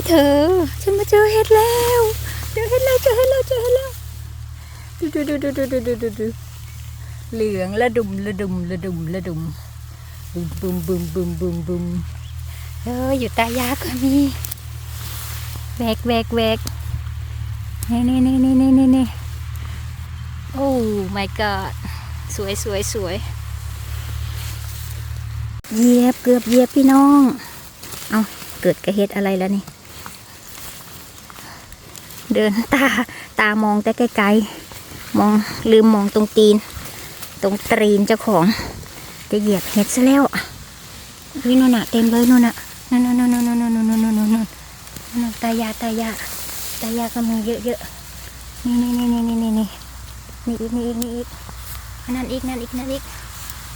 ยเธอ ฉันมาเจอเห็ดแล้วเจอเห็ดแล้วเจอเห็ดแล้วเจอเห็ดแล้วดูดูดูดูดูดูดูดูเหลืองละดุมละดุมละดุมละดุมบุมบุมบุมบุมบุมบุมเอออยู่ตายาก็มีแวกแวกแวกนี่นี่นี่นี่นี่นี่นี่โอ้ my god สวยสวยสวยเยียบเกือบเยียบพี่น้อง เอาเกิดกระเฮ็ดอะไรแล้วนี่ เดินตาตามองแต่ไกลๆมองลืมมองตรงตีน ตรงตรีนเจ้าของ จะเหยียบเห็ดซะแล้วเฮ้ยนู่นน่ะเต็มเลยนู่นน่ะนู่นนู่นนู่นนู่นนู่นนู่นนู่นนู่นตายาตายาตายาก็มีเยอะๆนี่นี่นี่นี่นี่นี่นี่อีกนี่อีกนี่อีกอันนั่นอีกนั่นอีกนั่นอีก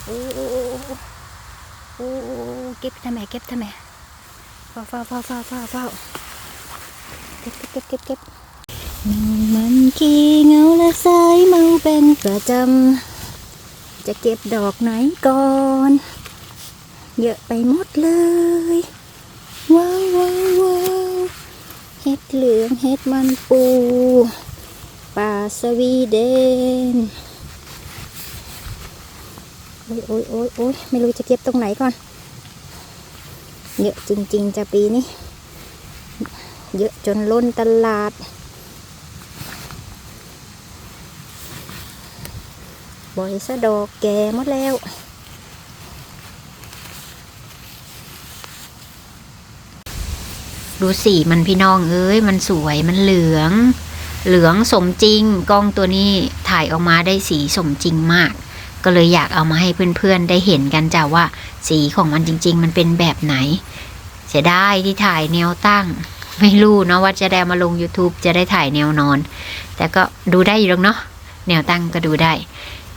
โอ้โอ้โอ้โอ้เก็บทำไมเก็บทำไมเฝ้าเฝ้าเฝ้าเฝ้าเฝ้าเก็บเก็บเก็บเก็บ เก็บมันขี้เงาและสายเมาเป็นประจำ จะเก็บดอกไหนก่อน เยอะไปหมดเลย ว้าวว้าววาวเห็ดเหลืองเห็ดมันปูป่าสวีเดน โอ้ยโอ้ยโอ้ยโอ้ยไม่รู้จะเก็บตรงไหนก่อน เยอะจริง ๆจะปีนี้ เยอะจนล้นตลาด บ่อยสะดอกแก่หมดแล้วดูสีมันพี่น้องเอ้ยมันสวยมันเหลือง เหลืองสมจริง กล้องตัวนี้ถ่ายออกมาได้สีสมจริงมาก ก็เลยอยากเอามาให้เพื่อนๆได้เห็นกันจ้ะว่า สีของมันจริง ๆ มันเป็นแบบไหนเสียดายที่ถ่ายแนวตั้ง ไม่รู้เนาะว่าจะได้มาลง YouTube จะได้ถ่ายแนวนอน แต่ก็ดูได้อยู่หรอกเนาะแนวตั้งก็ดูได้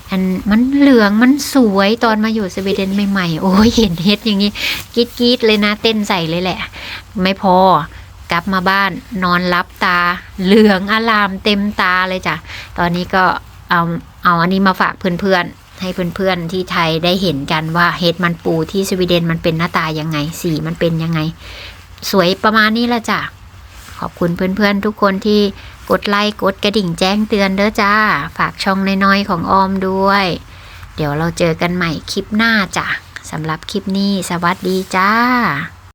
อันมันเหลืองมันสวยตอนมาอยู่สวีเดนใหม่ๆโอ้ยเห็นเฮ็ดอย่างนี้กีดกีดเลยนะ เต้นใส่เลยแหละ ไม่พอกลับมาบ้านนอนรับตา เหลืองอลามเต็มตาเลยจ้ะ ตอนนี้ก็เอาเอาอันนี้มาฝากเพื่อนๆ ให้เพื่อนๆที่ไทยได้เห็นกันว่าเฮ็ดมันปูที่สวีเดนมันเป็นหน้าตายังไง สีมันเป็นยังไง สวยประมาณนี้ละจ้ะ ขอบคุณเพื่อนๆทุกคนที่ กดไลค์กดกระดิ่งแจ้งเตือนเด้อจ้า ฝากช่องน้อยๆของออมด้วย เดี๋ยวเราเจอกันใหม่คลิปหน้าจ้ะสำหรับคลิปนี้ สวัสดีจ้า